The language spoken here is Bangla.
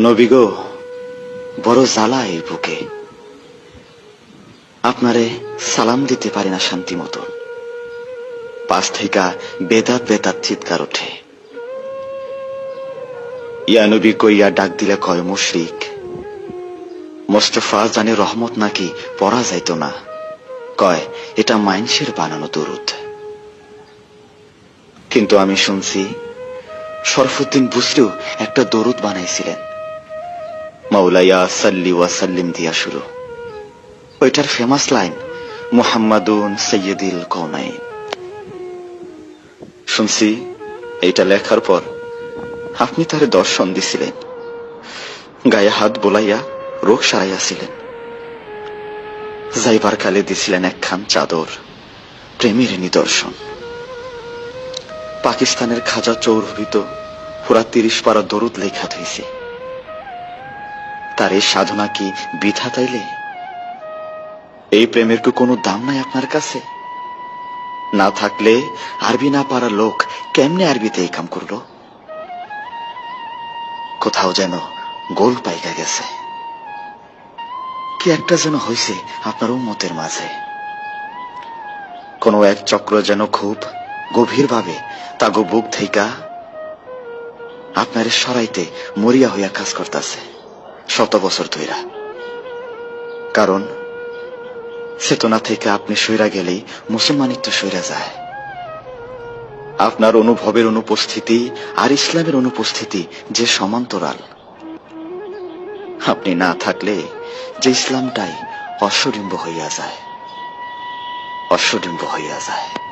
নবী গো বড় জ্বালা এই বুকে। আপনারে সালাম দিতে পারি না শান্তি মতো। পাশ থেকে বেদাত বেদাত চিৎকার ওঠে। ইয়া নবী কইয়া ডাক দিলে কয়, মুশরিক। মোস্তফা জানে রহমত নাকি পড়া যাইত না। কয়, এটা মাইনসের বানানো দরুদ। কিন্তু আমি শুনছি, শরফুদ্দিন বুসরিও একটা দরুদ বানাইছিলেন। মাওলাইয়া সাল্লি দিয়া শুরু। ওইটার ফেমাস লাইন মুহাম্মাদুন সৈয়দিল শুনছি, এইটা লেখার পর আপনি তারে দর্শন দিছিলেন। গায়ে হাত বোলাইয়া রোগ সারাইয়াছিলেন যাইবার কালে দিছিলেন একখান চাদর, প্রেমের নিদর্শন। পাকিস্তানের খাজা চৌরভিত পুরা তিরিশ পারা দরুদ লেখা হয়েছে তার এই সাধনা কি বৃথা তাইলে? এই প্রেমের কি কোনো দাম নাই আপনার কাছে? না থাকলে আরবি না পারা লোক কেমনে আরবিতে এই কাম করল? কোথাও যেন গোল পাইকা গেছে। কি একটা যেন হয়েছে আপনার উম্মতের মাঝে। কোনো এক চক্র যেন খুব গভীরভাবে তাগো বুক থেইকা আপনার সরাইতে মরিয়া হইয়া কাজ করতেছে। শত বছর ধইরা। কারণ চেতনা থেকে আপনি সইরা গেলেই মুসলমানিত্ব সইরা যায়। আপনার অনুভবের অনুপস্থিতি আর ইসলামের অনুপস্থিতি যে সমান্তরাল। আপনি না থাকলে যে ইসলামটাই অশ্বডিম্ব হইয়া যায়। অশ্বডিম্ব হইয়া যায়।